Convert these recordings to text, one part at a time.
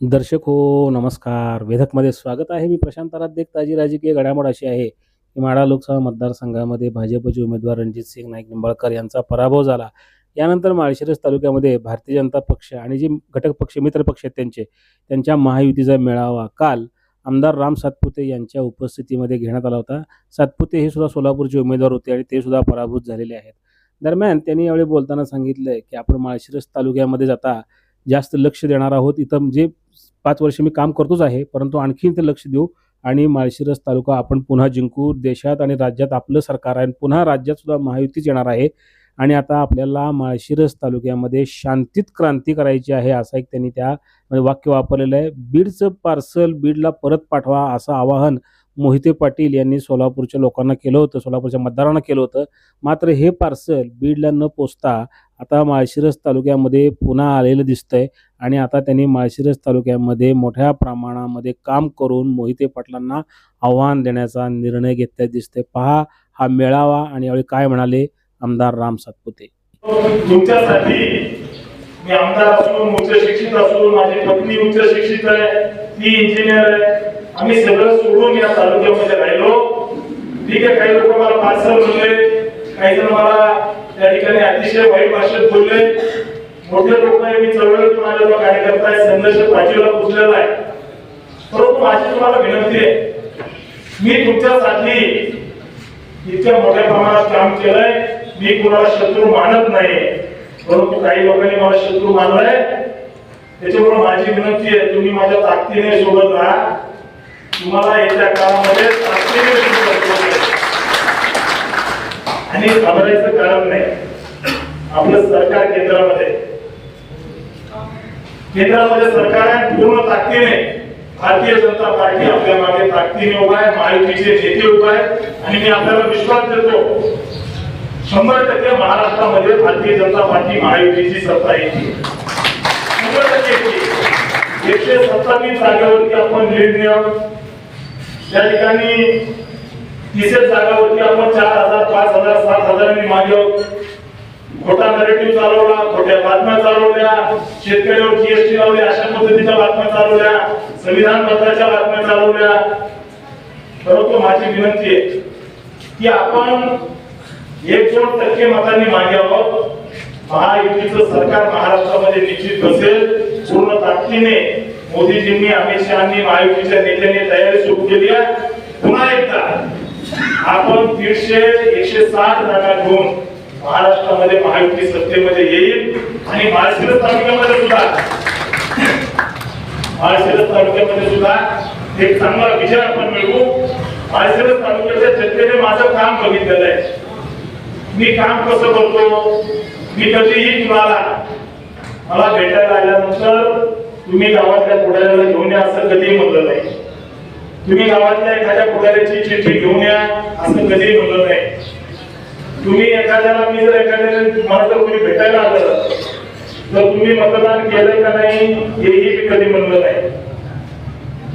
दर्शक हो नमस्कार. वेधकमध्ये स्वागत आहे. मी प्रशांत आराध्य ताजी राजकीय घडामोड अशी आहे. की माढा लोकसभा मतदारसंघामध्ये भाजपचे उमेदवार रणजित सिंग नाईक निंबाळकर यांचा पराभव झाला. यानंतर माळशिरस तालुक्यामध्ये भारतीय जनता पक्ष आणि जे घटक पक्ष मित्र पक्ष आहेत त्यांचे त्यांच्या महायुतीचा मेळावा काल आमदार राम सातपुते यांच्या उपस्थितीमध्ये घेण्यात आला होता. सातपुते हे सुद्धा सोलापूरचे उमेदवार होते आणि ते सुद्धा पराभूत झालेले आहेत. दरम्यान त्यांनी यावेळी बोलताना सांगितलं की आपण माळशिरस तालुक्यामध्ये जाता जास्त लक्ष देणार आहोत. इथं जे पाच वर्ष मी काम करतोच आहे परंतु आणखीन ते लक्ष देऊ आणि माळशिरस तालुका आपण पुन्हा जिंकू. देशात आणि राज्यात आपलं सरकार आहे आणि पुन्हा राज्यात सुद्धा महायुतीच येणार आहे. आणि आता आपल्याला माळशिरस तालुक्यामध्ये शांतीत क्रांती करायची आहे असं एक त्यांनी त्या म्हणजे वाक्य वापरलेलं आहे. बीडचं पार्सल बीडला परत पाठवा असं आवाहन मोहिते पाटील यांनी सोलापूरच्या लोकांना केलं होतं सोलापूरच्या मतदारांना केलं होतं. मात्र हे पार्सल बीडला न पोचता आता माळशिरस तालुक्यामध्ये पुन्हा आलेलं दिसतंय आणि आता त्यांनी माळशिरस तालुक्यामध्ये मोठ्या प्रमाणामध्ये काम करून मोहिते पाटलांना आव्हान देण्याचा निर्णय घेतल्या दिसतंय. पहा हा मेळावा आणि यावेळी काय म्हणाले आमदार राम सातपुते. तुमच्यासाठी मी आमदार असून उच्च शिक्षित असून माझी पत्नी उच्च शिक्षित आहे ती इंजिनियर आहे. आम्ही सगळं सोडून या तालुक्यामध्ये राहिलो. ठीक आहे काही लोक मला पार्सल म्हणले काही जण मला त्या ठिकाणी अतिशय वाईट भाषेत बोलले. मोठे लोक आहे मी चळवळ आलेलो कार्यकर्ता आहे संघर्ष पाठीला पोचलेला आहे. परंतु माझी तुम्हाला विनंती आहे मी तुमच्यासाठी इतक्या मोठ्या प्रमाणात काम केलंय मी कुणाला शत्रू मानत नाही परंतु काही लोकांनी मला शत्रू मानलाय. त्याच्यामुळे माझी विनंती आहे तुम्ही माझ्या ताकदीने सोबत राहा. तुम्हाला येत्या काळामध्ये ताकदीने सोबत आणि घाबरायचं कारण नाही. आपलं सरकार केंद्रामध्ये. केंद्रामध्ये सरकार आहे पूर्ण ताकदीने भारतीय जनता पार्टी आपल्या मागे ताकदीने उभा आहे महायुतीचे नेते उभा आहे आणि मी आपल्याला विश्वास देतो शंभर टक्के महाराष्ट्रामध्ये भारतीय जनता पार्टी महायुतीची सत्ता येते शंभर टक्के एकशे सत्तावीस जागेवरती आपण निर्णय त्या ठिकाणी तिसऱ्या जागावरती आपण चार हजार पाच हजार सात हजारांनी मागे खोटा नरेटिव्ह चालवला खोट्या बातम्या चालवल्या शेतकऱ्यावर जीएसटी लावली अशा पद्धतीच्या बातम्या चालवल्या संविधान पत्राच्या बातम्या चालवल्या. परंतु माझी विनंती आहे की आपण एक दोन टक्के मतांनी मागे आहोत. महायुतीचं सरकार महाराष्ट्रामध्ये निश्चित बसेल. पूर्ण ताकदीने मोदीजींनी अमित शहानी महायुतीच्या नेत्यांनी तयारी सुरू केली आहे. पुन्हा एकदा आपण दीडशे एकशे साठ जागा घेऊन महाराष्ट्रामध्ये महायुती सत्तेमध्ये येईल आणि माळशिरस तालुक्यामध्ये सुद्धा. माळशिरस तालुक्यामध्ये सुद्धा एक चांगला विजय आपण मिळवू. माळशिरस तालुक्याच्या जनतेने माझं काम बघितलेलं आहे. मी काम कसं करतो? मी कधीही तुम्हाला मला भेटायला आल्यानंतर तुम्ही गावातल्या पुढाऱ्याला घेऊन या असं कधीही म्हणलं नाही. तुम्ही गावातल्या एखाद्या पुढाऱ्याची चिठ्ठी घेऊन या असं कधीही म्हणलं नाही. तुम्ही एखाद्याला मी जर एखाद्याला मला जर कोणी भेटायला आलं तर तुम्ही मतदान केलं का नाही हेही मी कधी म्हणलं नाही.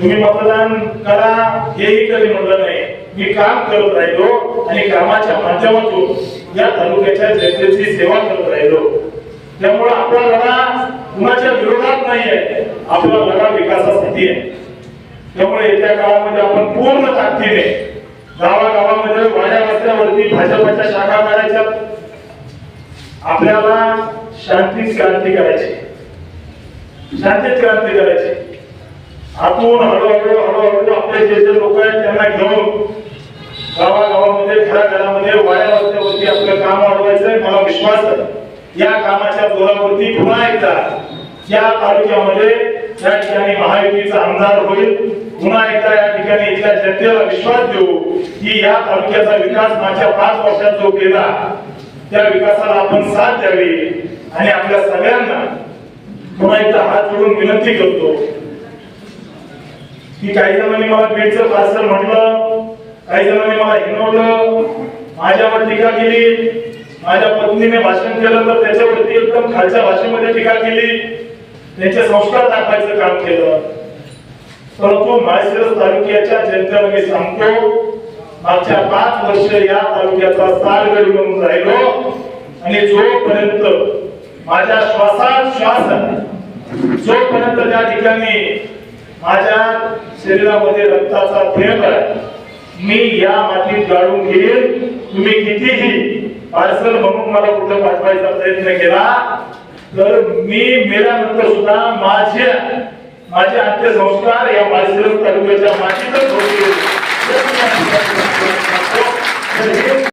तुम्ही मतदान करा हेही कधी म्हणलं नाही. मी काम करत राहिलो आणि कामाच्या माध्यमातून या तालुक्याच्या जनतेची सेवा करत राहिलो. त्यामुळे आपला लढा कुणाच्या विरोधात नाही आहे आपला लढा विकासासाठी आहे. त्यामुळे येत्या काळामध्ये आपण पूर्ण ताकदीने गावागावामध्ये वाड्या रस्त्यावरती भाजपच्या शाखा काढायच्या. आपल्याला शांतीच क्रांती करायची. शांतीच क्रांती करायची. आतून हळूहळू हळूहळू आपले जे जे लोक आहेत त्यांना घेऊन गावागावामध्ये घराघरामध्ये वाड्या रस्त्यावरती आपलं काम वाढवायचंय. मला विश्वास आहे. या कामाच्या जोरावरती पुन्हा एकदा या तालुक्यामध्ये या ठिकाणी महायुतीचा आमदार होईल. पुन्हा एकदा या ठिकाणी इथल्या जनतेला विश्वास देऊ की या तालुक्याचा विकास मागच्या पाच वर्षात जो केला त्या विकासाला आपण साथ द्यावी. आणि आपल्या सगळ्यांना पुन्हा एकदा हात जोडून विनंती करतो. की काही जणांनी मला बीडचं पार्सल म्हटलं काही जणांनी मला हिनवलं माझ्यावर टीका केली माझ्या पत्नीने भाषण केलं तर त्याच्यावरती एकदम खालच्या भाषेमध्ये टीका केली त्यांचे संस्कार दाखवायचं काम केलं. परंतु माळशिरस तालुक्याच्या जनतेमध्ये मी सांगतो मागच्या पाच वर्ष या तालुक्याचा सालगडी म्हणून राहिलो. आणि जोपर्यंत माझ्या श्वासात श्वास आहे जोपर्यंत त्या ठिकाणी माझ्या शरीरामध्ये रक्ताचा थेंब आहे मी या मातीत गाळून घेईन तुम्ही कितीही पार्सल म्हणून मला कुठं पाठवायचा प्रयत्न केला तर मी मेल्यानंतर सुद्धा माझ्या माझे माझे अंत्यसंस्कार या पार्सल तालुक्याच्या मातीतच होतील तर हे